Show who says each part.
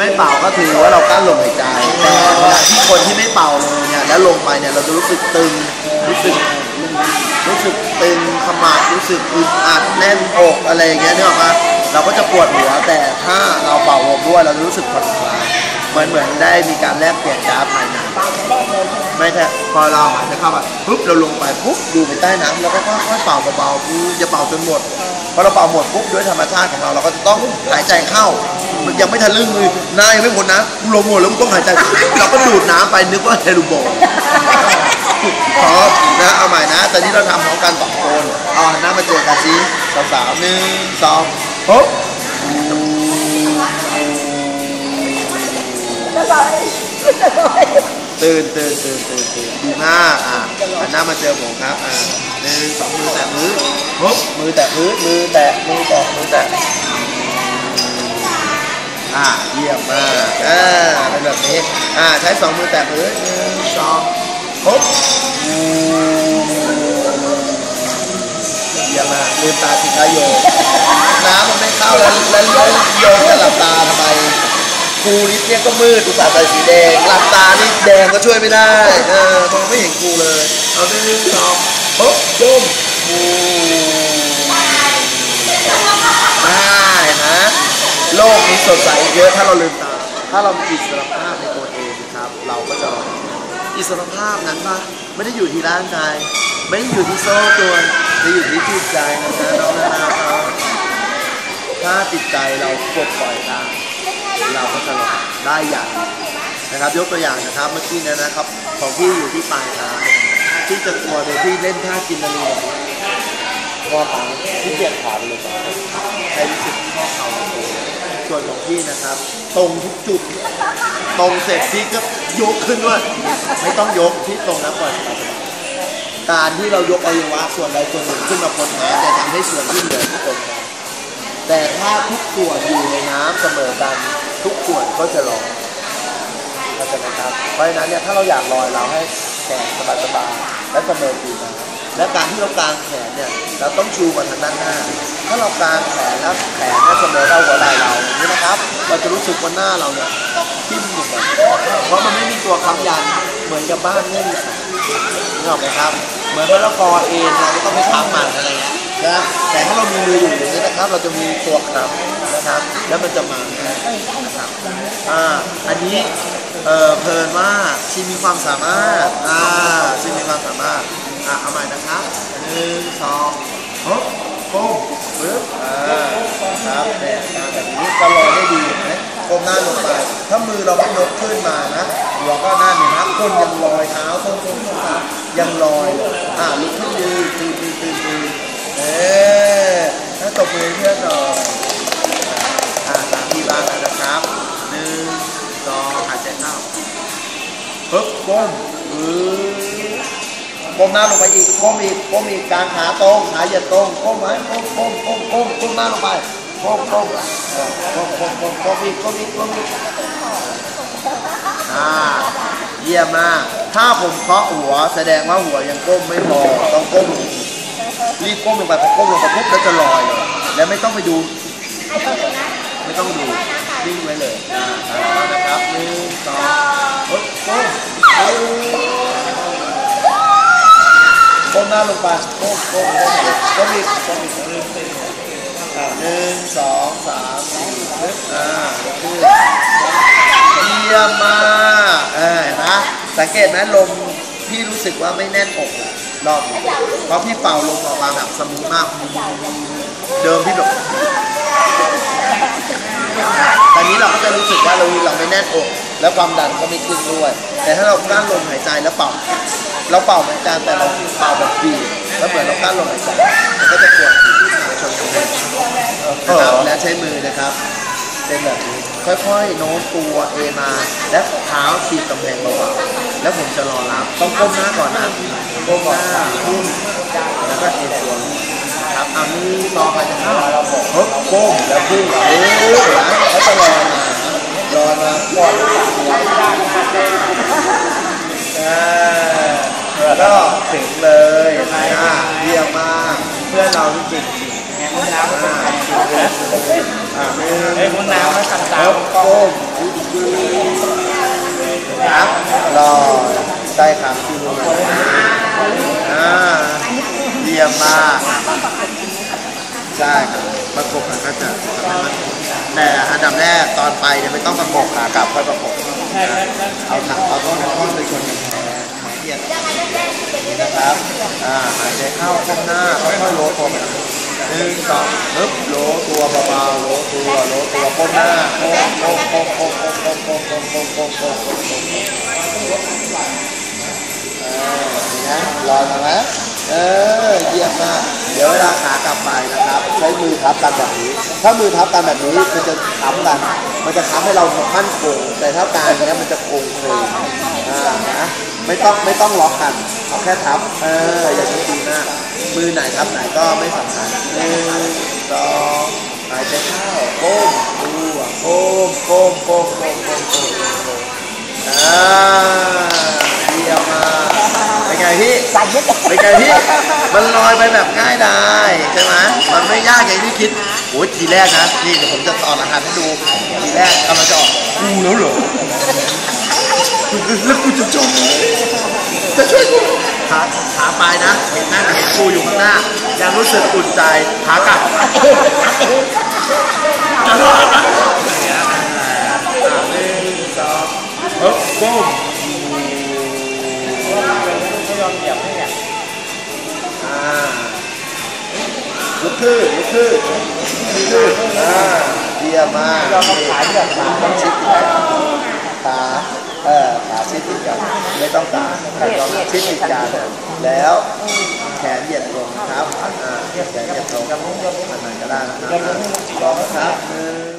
Speaker 1: ไม่เป่าก็ถือว่าเรากั้นลมหายใจแต่เวลาที่คนที่ไม่เป่าเลยเนี่ยแล้วลงไปเนี่ยเราจะรู้สึกตึงรู้สึกรู้สึกตึงขมับรู้สึกอึดอัดแน่นอกอะไรอย่างเงี้ยนึกออกปะเราก็จะปวดหัวแต่ถ้าเราเป่าลมด้วยเราจะรู้สึกผ่อนคลาย เหมือนเหมือนได้มีการแลกเปลี่ยนก๊าภายในไม่ใช่พอเราหายใจเข้าไปปุ๊บเราลงไปปุ๊บดูไปใต้น้ำแล้วก็ค่อยๆเป่าเบาๆอือย่าเป่าจนหมดพอเราเป่าหมดปุ๊บด้วยธรรมชาติของเราเราก็จะต้องหายใจเข้า มันยังไม่ทันลึ่งเลยหน้ายังไม่หมดนะกูลงหมดแล้วกูต้องหายใจเราก็ดูดน้ำไปนึกว่าเฮลูโบขอนะเอาใหม่นะตอนนี้เราทำพร้อมกันสองคนเอาหนหน้ามาเจอกันสิสาวๆหนึ่งสองปุ๊บ ตื่นตื่นตื่นตื่นตื่นดีมากอะหันหน้ามาเจอผมครับอะหนึ่งสองมือแตะมือปุ๊บมือแตะมือมือแตะมือแตะมือแตะอะเยี่ยมมากอ่าเป็นแบบนี้อ่าใช้สองมือแตะมือหนึ่งสองปุ๊บเยี่ยมมากลืมตาสิคะโยมน้ำมันไม่เข้าแล้วแล้วแล้วโยมจะหลับตาทำไม ครูนิดเนี่ยก็มืดอุตส่าห์ใส่สีแดงหลับตานี่แดงก็ช่วยไม่ได้ เออมองไม่เห็นครูเลย เอาหนึ่งสองปุ๊บจุ่มฟูได้นะโลกนี้สดใสเยอะถ้าเราลืมตา ถ้าเรามีอิสรภาพในตัวเองนะครับ เราก็จะอิสรภาพนั้นปะไม่ได้อยู่ที่ร่างกาย ไม่ได้อยู่ที่โซ่ตรวจะอยู่ที่จิตใจนะจ๊ะน้องนานาครับถ้าจิตใจเราปลดปล่อยได้ ได้อย่างนะครับ ยกตัวอย่างนะครับเมื่อกี้นยนะครับ ของพี่อยู่ที่ปลายเท้าที่จะกลัวโดยที่เล่นท่ากินนารีงอขาที่เปลี่ยนขาไปเลยครับใช้รู้สึกข้อเข่าส่วนของพี่นะครับ ตรงทุกจุด ตรงเสร็จพี่ก็ยกขึ้นด้วยไม่ต้องยกที่ตรงแล้วก่อยสบายๆการที่เรายกอวัยวะส่วนใดส่วนหนึ่งขึ้นมาพ้นน้ำจะทำให้ส่วนที่เหลือทุกคนครับแต่ถ้าทุกส่วนอยู่ในน้ำเสมอกัน ทุกส่วนก็จะลอยเข้าใจไหมครับ เพราะฉะนั้นเนี่ยถ้าเราอยากลอยเราให้แขนสบายๆและเสมออยู่น้ำและการที่เรากางแขนเนี่ยเราต้องชูมาทางด้านหน้า ถ้าเรากางแขนแล้วแขนเนี่ยเสมอเท่าหัวไหล่เราอย่างนี้นะครับ เราจะรู้สึกว่าหน้าเราเนี่ยทิ่มอยู่เพราะมันไม่มีตัวค้ำยันเหมือนกับบ้านไม่มีสานึกออกไหมครับ เหมือนว่าเราคอเองเราก็ต้องไปค้ำมันอะไรเงี้ย นะแต่ถ้าเรามีมืออยู่อย่างนี้นะครับ เราจะมีตัวค้ำนะครับ แล้วมันจะมานะครับอ่าอันนี้เออเพลินว่าชีมีความสามารถอ่าชีมีความสามารถอ่าเอาใหม่นะครับหนึ่งสองฮึบก้มปึ๊บอ่าครับเนี่ยแบบนี้ก็ลอยได้ดีนไหมก้มหน้าลงไปถ้ามือเราไม่ยกขึ้นมานะหัวก็หน้าเห็นไหมก้นยังลอยเท้าส้นส้นส้นยังลอยอ่าลุกขึ้นยืนตื่นตื่นตื่นตื่น เอ๊ะถ้าตบมือเพื่อนหน่อยอ่าตามที่บ้านแล้วนะครับหนึ่งสองหายใจเข้าปึ๊บก้มปึ๊บก้มหน้าลงไปอีกก้มอีกก้มอีกกางขาตรงขาเหยียดตรงก้มไว้ก้มก้มก้มก้มก้มหน้าลงไปก้มก้มก้มก้มก้มก้มอีกก้มอีกก้มอีกอ่าเยี่ยมมากถ้าผมเคาะหัวแสดงว่าหัวยังก้มไม่พอต้องก้มอีก รีบก้มลงไปพอก้มลงไปปุ๊บแล้วจะลอยเลยแล้วไม่ต้องไปดู ไม่ต้องดูนิ่งไว้เลยอ่านะครับหนึ่งสองปึ๊บก้มปึ๊บก้มหน้าลงไปก้มก้มก้มอีกก้มอีกก้มอีกอ่าหนึ่งสองสามสี่อ่าขึ้นเยี่ยมมากเออนไหมสังเกตไหมลมพี่รู้สึกว่าไม่แน่นอกเลย รอบเพราะพี่เป่าลมออกมาแบบสมูทมาก เดิมพี่แบบตอนนี้เราก็จะรู้สึกว่าเราเราไม่แน่นอก แล้วความดันก็ไม่ขึ้นด้วย แต่ถ้าเรากลั้นลมหายใจแล้วเป่า เราเป่าเหมือนกันแต่เราเป่าแบบบีบแล้วเหมือนเรากลั้นลมหายใจมันก็จะปวดชนกันนะครับและใช้มือนะครับเป็นแบบนี้ค่อยๆโน้มตัวเอมาและเท้าถีบกำแพงเบาๆ แล้วผมจะรอรับต้องก้มหน้าก่อนนะก้มหน้าขึ้นแล้วก็เอตัวลงครับเอานี้ต่อไปจะเข้าฮึบก้มแล้วขึ้นเออนะแล้วจะรอมารอมาก่อนอ่าแล้วก็ถึงเลยอ่าเยี่ยมมากเพื่อนเราที่จริงจริง
Speaker 2: ห้องน้ำ
Speaker 1: อ่าจริงเลยอ่าหนึ่ง
Speaker 2: เฮ้ยห้องน้ำแล้วสั่นตา
Speaker 1: แล้วก้ม ใช่ครับประกบมันก็จะทำให้มันแต่อันดับแรกตอนไปเนี่ยไม่ต้องประกบขากลับค่อยประกบเอาถังเอาต้นต้นเป็นคนอย่างแทนหายเหยียดนี่นะครับอ่าหายใจเข้าข้างหน้าค่อยๆโลตัวไปหนึ่งสองปึ๊บโลตัวเบาๆโลตัวโลตัวก้มหน้าโค้งโค้งโค้งโค้งโค้งโค้งโค้งโค้งโค้งโค้งโค้งโค้งโค้งนะลอยมาไหมเออเยี่ยมมากเดี๋ยวเวลาขากลับไปนะครับใช้ มือทับกันแบบนี้ ถ้ามือทับกันแบบนี้มันจะค้ำกัน มันจะค้ำให้เรามั่นคง แต่ถ้าการเนี้ยมันจะโคงเคงอ่านะไม่ต้องไม่ต้องล็อกกันเอาแค่ทับ เอออย่างนี้ดีมากมือไหนทับไหนก็ไม่สำคัญหนึ่งสองหายใจเข้าโค้งตัวโค้งโค้งโค้งโค้งโค้งโค้งอ่าเยี่ยมมาก ไงพี่
Speaker 2: สั่นเยอะ
Speaker 1: เป็นไงพี่ มันลอยไปแบบง่ายดายใช่ไหมมันไม่ยากอย่างที่คิดโอ้ยทีแรกนะนี่เดี๋ยวผมจะสอนรหัสให้ดูทีแรกกำลังจะออกกูแล้วเหรอแล้วกูจะจมไหมจะช่วยกูขาขาไปนะเห็นหน้าเห็นกูอยู่ข้างหน้า ยังรู้สึกอุ่นใจขากลับจะรอดไหมอย่างเงี้ยอ่าหนึ่งสองเฮ้ ย
Speaker 2: อมเหยียบให้เนี่ย
Speaker 1: อ่าลุกขึ้นลุกขึ้นลุกขึ้นอ่าเยี่ยมมาก
Speaker 2: ยอมมาขายแบบขา
Speaker 1: ต้องชิดกันขาเออขาชิดติดกันไม่ต้องตาขนต้องชิดติดกันแล้วแขนเหยียดลงครับอ่าแขนเหยียดลงอันไหนก็ได้นะครับลองครับหนึ่ง